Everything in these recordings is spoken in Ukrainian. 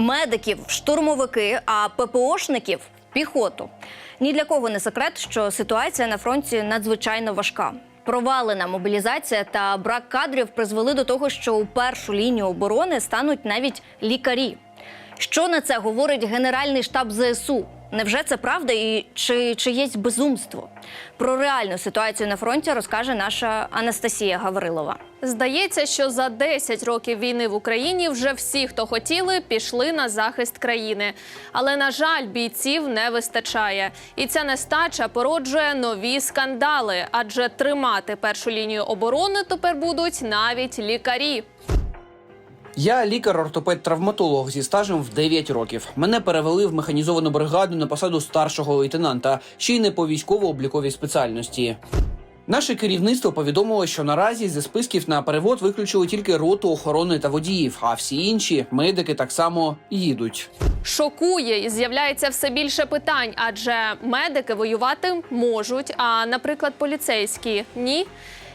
медиків штурмовики, а ППОшників піхоту. Ні для кого не секрет, що ситуація на фронті надзвичайно важка. Провалена мобілізація та брак кадрів призвели до того, що у першу лінію оборони стануть навіть лікарі. Що на це говорить Генеральний штаб ЗСУ? Невже це правда і чи, чи є безумство? Про реальну ситуацію на фронті розкаже наша Анастасія Гаврилова. Здається, що за 10 років війни в Україні вже всі, хто хотіли, пішли на захист країни. Але на жаль, бійців не вистачає, і ця нестача породжує нові скандали, адже тримати першу лінію оборони тепер будуть навіть лікарі. Я лікар-ортопед-травматолог зі стажем в 9 років. Мене перевели в механізовану бригаду на посаду старшого лейтенанта, ще й не по військово-обліковій спеціальності. Наше керівництво повідомило, що наразі зі списків на перевод виключили тільки роту охорони та водіїв, а всі інші медики так само їдуть. Шокує і з'являється все більше питань, адже медики воювати можуть, а, наприклад, поліцейські ні.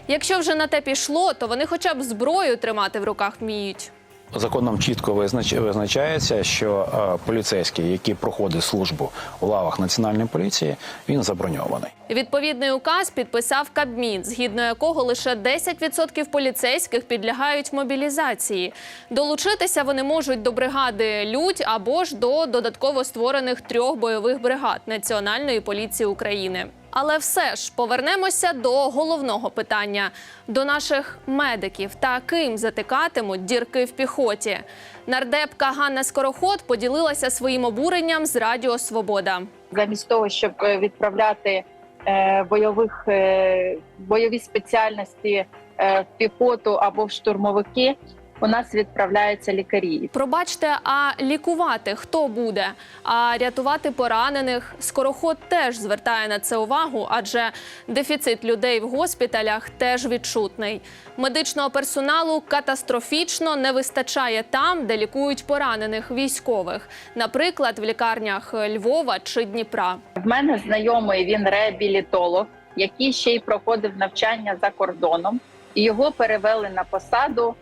Якщо вже на те пішло, то вони хоча б зброю тримати в руках вміють. Законом чітко визнач- визначається, що е, поліцейський, який проходить службу у лавах національної поліції, він заброньований. Відповідний указ підписав Кабмін, згідно якого лише 10% поліцейських підлягають мобілізації. Долучитися вони можуть до бригади Людь або ж до додатково створених трьох бойових бригад Національної поліції України. Але все ж повернемося до головного питання до наших медиків та ким затикатимуть дірки в піхоті. Нардепка Ганна Скороход поділилася своїм обуренням з Радіо Свобода. замість того, щоб е, відправляти е, бойових е, бойові спеціальності в піхоту або в штурмовики, у нас відправляються лікарі. Пробачте, а лікувати хто буде? А рятувати поранених скороход теж звертає на це увагу, адже дефіцит людей в госпіталях теж відчутний. Медичного персоналу катастрофічно не вистачає там, де лікують поранених військових, наприклад, в лікарнях Львова чи Дніпра. В мене знайомий він реабілітолог, який ще й проходив навчання за кордоном, і його перевели на посаду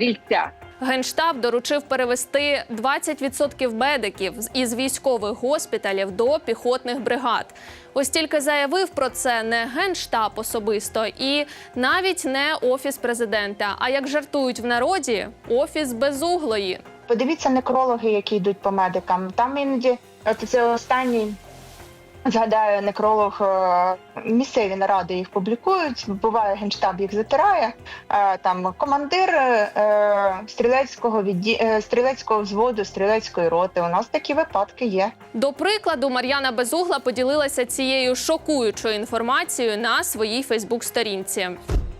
стрільця. Генштаб доручив перевести 20% медиків з- із військових госпіталів до піхотних бригад. Ось тільки заявив про це не генштаб особисто і навіть не офіс президента. А як жартують в народі, офіс безуглої. Подивіться некрологи, які йдуть по медикам. Там іноді от це останній. Згадаю, некролог е, місцеві наради їх публікують. Буває, генштаб їх затирає. Е, Там командир е, стрілецького відді... стрілецького взводу, стрілецької роти. У нас такі випадки є. До прикладу, Мар'яна Безугла поділилася цією шокуючою інформацією на своїй Фейсбук-сторінці.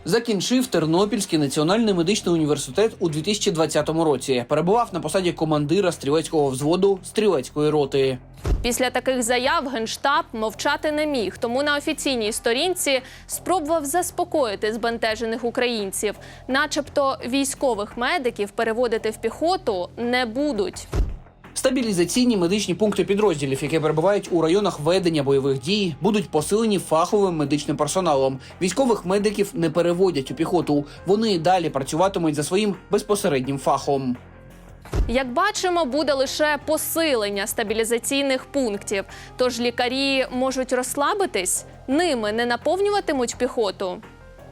Закінчив Тернопільський національний медичний університет у 2020 році. Перебував на посаді командира стрілецького взводу стрілецької роти. Після таких заяв генштаб мовчати не міг, тому на офіційній сторінці спробував заспокоїти збентежених українців, начебто військових медиків переводити в піхоту не будуть. Стабілізаційні медичні пункти підрозділів, які перебувають у районах ведення бойових дій, будуть посилені фаховим медичним персоналом. Військових медиків не переводять у піхоту. Вони і далі працюватимуть за своїм безпосереднім фахом. Як бачимо, буде лише посилення стабілізаційних пунктів. Тож лікарі можуть розслабитись, ними не наповнюватимуть піхоту.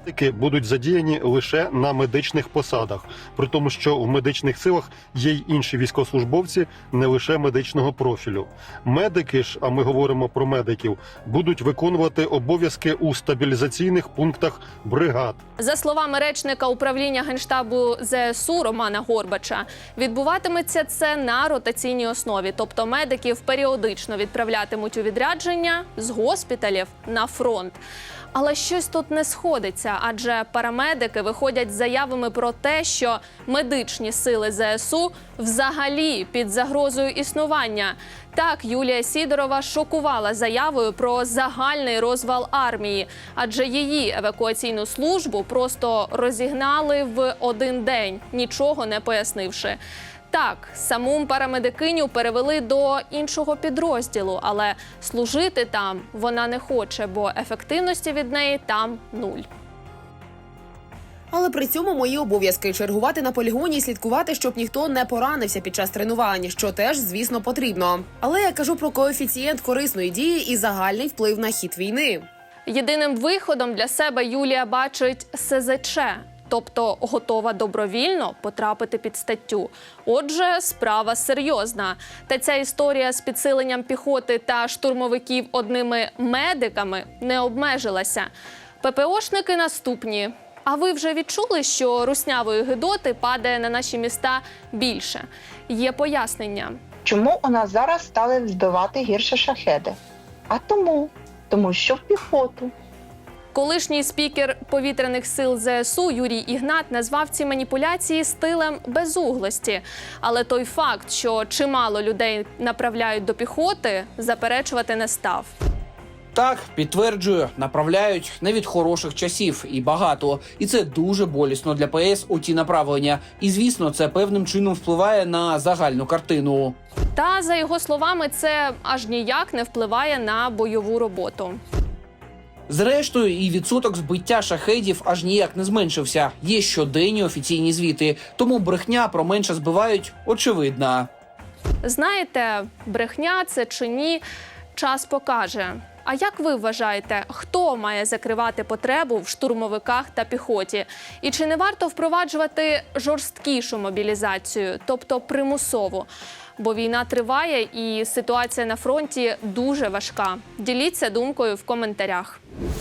Медики будуть задіяні лише на медичних посадах, при тому, що в медичних силах є й інші військовослужбовці, не лише медичного профілю. Медики ж, а ми говоримо про медиків, будуть виконувати обов'язки у стабілізаційних пунктах бригад. За словами речника управління генштабу ЗСУ Романа Горбача, відбуватиметься це на ротаційній основі, тобто медиків періодично відправлятимуть у відрядження з госпіталів на фронт. Але щось тут не сходиться, адже парамедики виходять з заявами про те, що медичні сили ЗСУ взагалі під загрозою існування. Так, Юлія Сідорова шокувала заявою про загальний розвал армії, адже її евакуаційну службу просто розігнали в один день, нічого не пояснивши. Так, саму парамедикиню перевели до іншого підрозділу, але служити там вона не хоче, бо ефективності від неї там нуль. Але при цьому мої обов'язки чергувати на полігоні і слідкувати, щоб ніхто не поранився під час тренувань, що теж, звісно, потрібно. Але я кажу про коефіцієнт корисної дії і загальний вплив на хід війни. Єдиним виходом для себе Юлія бачить СЗЧ, тобто готова добровільно потрапити під статтю. Отже, справа серйозна. Та ця історія з підсиленням піхоти та штурмовиків одними медиками не обмежилася. ППОшники наступні. А ви вже відчули, що руснявої гидоти падає на наші міста більше? Є пояснення. Чому у нас зараз стали збивати гірше шахеди? А тому, тому що в піхоту. Колишній спікер повітряних сил ЗСУ Юрій Ігнат назвав ці маніпуляції стилем безуглості. Але той факт, що чимало людей направляють до піхоти, заперечувати не став. Так, підтверджую, направляють не від хороших часів і багато. І це дуже болісно для ПС у ті направлення. І звісно, це певним чином впливає на загальну картину. Та за його словами, це аж ніяк не впливає на бойову роботу. Зрештою, і відсоток збиття шахедів аж ніяк не зменшився. Є щоденні офіційні звіти, тому брехня про менше збивають очевидна. Знаєте, брехня це чи ні, час покаже. А як ви вважаєте, хто має закривати потребу в штурмовиках та піхоті? І чи не варто впроваджувати жорсткішу мобілізацію, тобто примусову? Бо війна триває і ситуація на фронті дуже важка. Діліться думкою в коментарях.